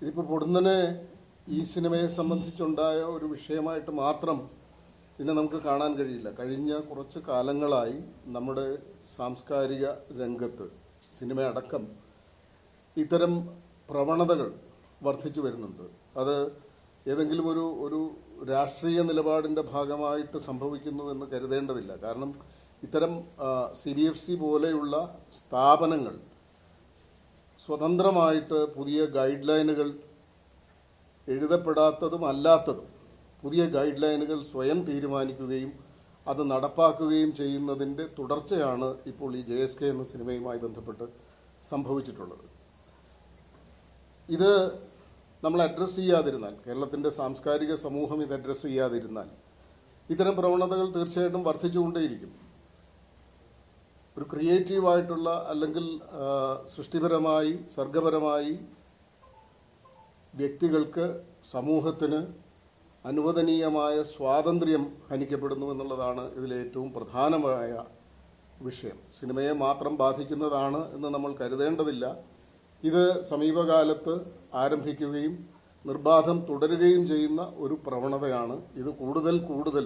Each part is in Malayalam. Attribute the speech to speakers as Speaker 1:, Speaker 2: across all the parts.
Speaker 1: ഇതിപ്പോൾ പൊടുന്നനെ ഈ സിനിമയെ സംബന്ധിച്ചുണ്ടായ ഒരു വിഷയമായിട്ട് മാത്രം ഇതിനെ നമുക്ക് കാണാൻ കഴിയില്ല. കഴിഞ്ഞ കുറച്ച് കാലങ്ങളായി നമ്മുടെ സാംസ്കാരിക രംഗത്ത് സിനിമയടക്കം ഇത്തരം പ്രവണതകൾ വർദ്ധിച്ചു വരുന്നുണ്ട്. അത് ഏതെങ്കിലും ഒരു ഒരു രാഷ്ട്രീയ നിലപാടിന്റെ ഭാഗമായിട്ട് സംഭവിക്കുന്നു എന്ന് കരുതേണ്ടതില്ല. കാരണം ഇത്തരം സി ബി എഫ് സി പോലെയുള്ള സ്ഥാപനങ്ങൾ സ്വതന്ത്രമായിട്ട് പുതിയ ഗൈഡ് ലൈനുകൾ എഴുതപ്പെടാത്തതും അല്ലാത്തതും പുതിയ ഗൈഡ് ലൈനുകൾ സ്വയം തീരുമാനിക്കുകയും അത് നടപ്പാക്കുകയും ചെയ്യുന്നതിന്റെ തുടർച്ചയാണ് ഇപ്പോൾ ഈ ജെ എസ് കെ എന്ന സിനിമയുമായി ബന്ധപ്പെട്ട് സംഭവിച്ചിട്ടുള്ളത്. ഇത് നമ്മൾ അഡ്രസ്സ് ചെയ്യാതിരുന്നാൽ കേരളത്തിന്റെ സാംസ്കാരിക സമൂഹം ഇത് അഡ്രസ്സ് ചെയ്യാതിരുന്നാൽ ഇത്തരം പ്രവണതകൾ തീർച്ചയായിട്ടും വർദ്ധിച്ചുകൊണ്ടേയിരിക്കും. ഒരു ക്രിയേറ്റീവായിട്ടുള്ള അല്ലെങ്കിൽ സൃഷ്ടിപരമായി സർഗപരമായി വ്യക്തികൾക്ക് സമൂഹത്തിന് അനുവദനീയമായ സ്വാതന്ത്ര്യം ഹനിക്കപ്പെടുന്നു എന്നുള്ളതാണ് ഇതിലെ ഏറ്റവും പ്രധാനമായ വിഷയം. സിനിമയെ മാത്രം ബാധിക്കുന്നതാണ് എന്ന് നമ്മൾ കരുതേണ്ടതില്ല. ഇത് സമീപകാലത്ത് ആരംഭിക്കുകയും നിർബാധം തുടരുകയും ചെയ്യുന്ന ഒരു പ്രവണതയാണ്. ഇത് കൂടുതൽ കൂടുതൽ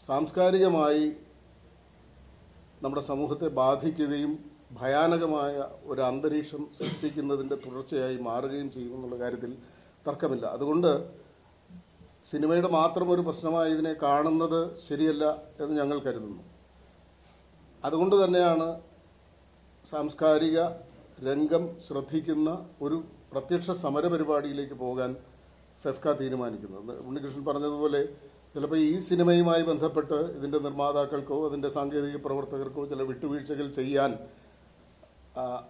Speaker 1: സാംസ്കാരികമായി നമ്മുടെ സമൂഹത്തെ ബാധിക്കുകയും ഭയാനകമായ ഒരു അന്തരീക്ഷം സൃഷ്ടിക്കുന്നതിന്റെ തുടർച്ചയായി മാറുകയും ചെയ്യും എന്നുള്ള കാര്യത്തിൽ തർക്കമില്ല. അതുകൊണ്ട് സിനിമയുടെ മാത്രം ഒരു പ്രശ്നമായി ഇതിനെ കാണുന്നത് ശരിയല്ല എന്ന് ഞങ്ങൾ കരുതുന്നു. അതുകൊണ്ട് തന്നെയാണ് സാംസ്കാരിക രംഗം ശ്രദ്ധിക്കുന്ന ഒരു പ്രത്യക്ഷ സമര പരിപാടിയിലേക്ക് പോകാൻ ഫെഫ്ക തീരുമാനിക്കുന്നത്. ഉണ്ണികൃഷ്ണൻ പറഞ്ഞതുപോലെ ചിലപ്പോൾ ഈ സിനിമയുമായി ബന്ധപ്പെട്ട് ഇതിന്റെ നിർമ്മാതാക്കൾക്കോ അതിന്റെ സാങ്കേതിക പ്രവർത്തകർക്കോ ചില വിട്ടുവീഴ്ചകൾ ചെയ്യാൻ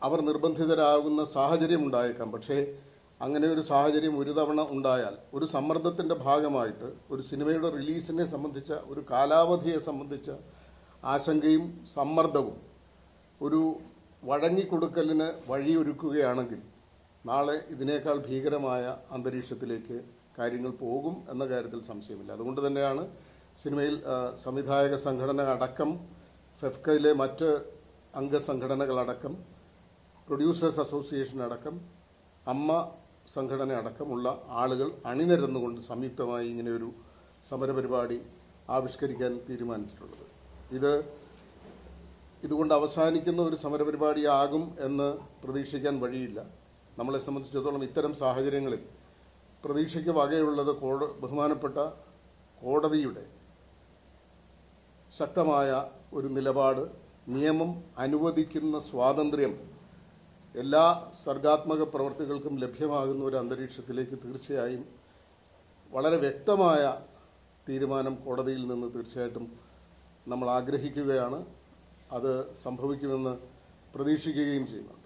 Speaker 1: അവർ നിർബന്ധിതരാകുന്ന സാഹചര്യം ഉണ്ടായേക്കാം. പക്ഷേ അങ്ങനെ ഒരു സാഹചര്യം ഒരു തവണ ഉണ്ടായാൽ ഒരു സമ്മർദ്ദത്തിന്റെ ഭാഗമായിട്ട് ഒരു സിനിമയുടെ റിലീസിനെ സംബന്ധിച്ച ഒരു കാലാവധിയെ സംബന്ധിച്ച ആശങ്കയും സമ്മർദ്ദവും ഒരു വഴങ്ങിക്കൊടുക്കലിന് വഴിയൊരുക്കുകയാണെങ്കിൽ നാളെ ഇതിനേക്കാൾ ഭീകരമായ അന്തരീക്ഷത്തിലേക്ക് കാര്യങ്ങൾ പോകും എന്ന കാര്യത്തിൽ സംശയമില്ല. അതുകൊണ്ട് തന്നെയാണ് സിനിമയിൽ സംവിധായക സംഘടന അടക്കം ഫെഫ്കയിലെ മറ്റ് അംഗസംഘടനകളടക്കം പ്രൊഡ്യൂസേഴ്സ് അസോസിയേഷൻ അടക്കം അമ്മ സംഘടന അടക്കമുള്ള ആളുകൾ അണിനിരന്നുകൊണ്ട് സംയുക്തമായി ഇങ്ങനെയൊരു സമരപരിപാടി ആവിഷ്കരിക്കാൻ തീരുമാനിച്ചിട്ടുള്ളത്. ഇത് ഇതുകൊണ്ട് അവസാനിക്കുന്ന ഒരു സമരപരിപാടിയാകും എന്ന് പ്രതീക്ഷിക്കാൻ വഴിയില്ല. നമ്മളെ സംബന്ധിച്ചിടത്തോളം ഇത്തരം സാഹചര്യങ്ങളിൽ പ്രതീക്ഷയ്ക്ക് വകയുള്ളത് കോട ബഹുമാനപ്പെട്ട കോടതിയുടെ ശക്തമായ ഒരു നിലപാട് നിയമം അനുവദിക്കുന്ന സ്വാതന്ത്ര്യം എല്ലാ സർഗാത്മക പ്രവർത്തികൾക്കും ലഭ്യമാകുന്ന ഒരു അന്തരീക്ഷത്തിലേക്ക് തീർച്ചയായും വളരെ വ്യക്തമായ തീരുമാനം കോടതിയിൽ നിന്ന് തീർച്ചയായിട്ടും നമ്മൾ ആഗ്രഹിക്കുകയാണ്. അത് സംഭവിക്കുമെന്ന് പ്രതീക്ഷിക്കുകയും ചെയ്യുന്നു.